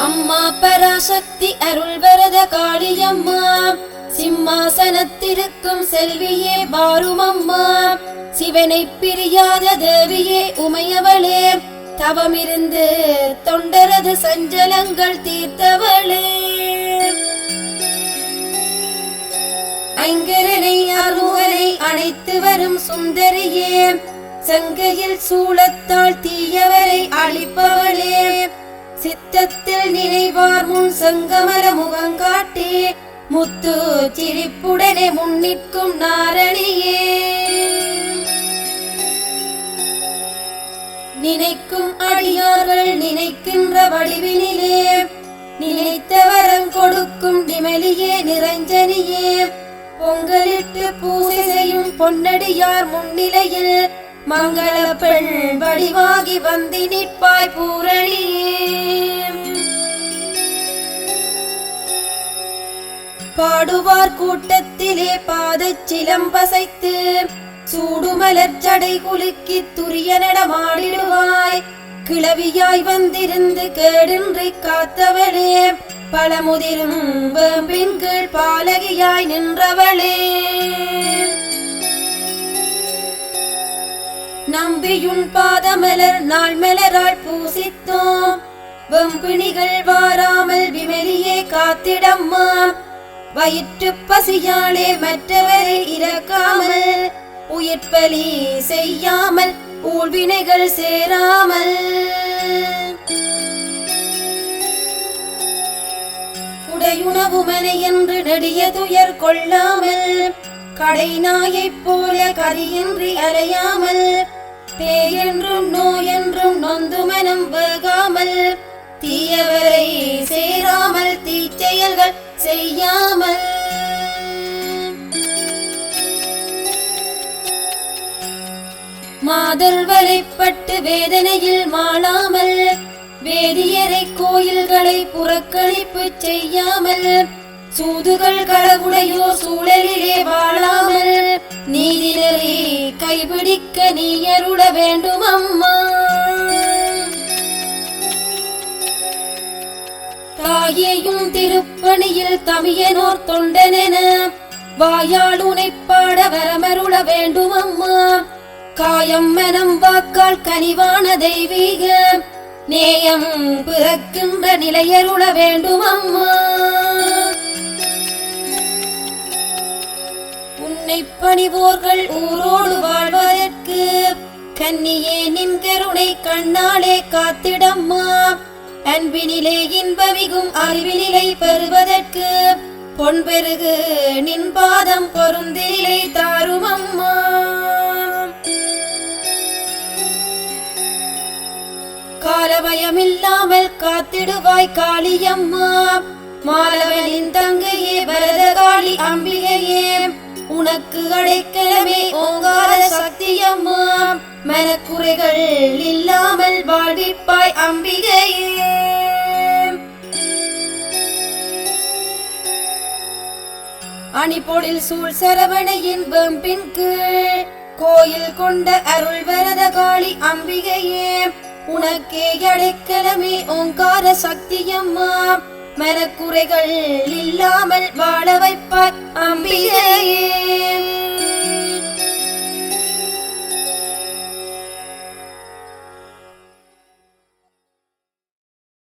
அம்மா பராசக்தி அருள் வரத காளியம்மா. சிம்மாசனத்திருக்கும் செல்வியே வாரும் அம்மா சிவனை பிரியாத தேவியே உமையவளே. தவமிருந்து தொண்டரது சஞ்சலங்கள் தீர்த்தவளே. ஐங்கரனை அருவரை அழைத்து வரும் சுந்தரியே. சங்கையில் சூளத்தால் தீயவரை அழிப்பவர் சித்தத்தில் நினைவார் முன் சங்கமர முகங்காட்டி முத்து சிரிப்புடனே முன்னிற்கும் நாரணியே. நினைக்கும் அடியார்கள் நினைக்கின்ற வடிவினிலே நினைத்த வரம் கொடுக்கும் நிமலியே நிரஞ்சனியே. பொங்கலிட்டு பூசை செய்யும் பொன்னடியார் முன்னிலையில் மங்கள பெண் வடிவாகி வந்தி நிற்பாய் பூரணியே. பாடுவார் கூட்டத்திலே பாதச் சிலம்பசைத்து சூடுமலர் ஜடை குலுக்கி துரிய நடமாடிடுவாய் கிளவியாய் வந்திருந்து கேடின்றி காத்தவளே பழமுதிரும் வேம்பின் கீழ் பாலகியாய் நின்றவளே. நம்பியுன் பாதமலர் நாள் மலரால் பூசித்தோம் வெம்பிணிகள் வாராமல் விமலியே காத்திடம்மா வயிற்று பசியாலே மற்றவரை இறக்காமல் உயிர்ப்பலி செய்யாமல் ஊழ்வினைகள் சேராமல். உடையுணவு மனை என்று நெடிய துயர் கொள்ளாமல் கடை நாயைப் போல கதியின்றி அலையாமல் பேயென்றும் நோயென்றும் நொந்து மனம் வேகாமல் தீயவரை சேராமல் தீச்செயல்கள் செய்யாமல். மாதர் வலைப்பட்டு வேதனையில் மாளாமல் வேதியரை கோயில்களை புறக்கணிப்பு செய்யாமல் சூதுகள் களவுடையோ சூழலிலே வாழாமல் நீதினரே கைபிடிக்க நீ அருள வேண்டும் அம்மா தாயேயும் திருப்பணியில் தமியனோர் தொண்டனென. வாயால் உனைப்பாட வரமருள வேண்டும் அம்மா காயம் மனம் வாக்கால் கனிவான தெய்வீக. நேயம் பிறக்கின்ற நிலையருள வேண்டும் அம்மா உன்னை பணிவோர்கள் ஊரோடு வாழ்வதற்கு கன்னியே நின் கருணை கண்ணாலே காத்திடம்மா. அன்பினிலே இன்பமிகும் அறிவினிலை பெறுவதற்கு பொன் பெருகு நின் பாதம் பொருந்தினிலை தாரும் அம்மா காலபயமில்லாமல் காத்திடுவாய் காளியம்மா. மாலவனின் தங்கையே பரதகாளி அம்பிகையே உனக்கு அடைக்கலமே ஓங்கார சக்தியம்மா. மனக்குறைகள் இல்லாமல் வாழ்விப்பாய் அம்பிகையே. அணிபொழில் சூழ் சரவணையின் வெம்பின் கீழ் கோயில் கொண்ட அருள் வரத காளி அம்பிகையே. உனக்கே அடைக்கலமே ஓங்கார சக்தியம்மா. மனக்குறைகள் இல்லாமல் வாழ வைப்பார் அம்பிகையே.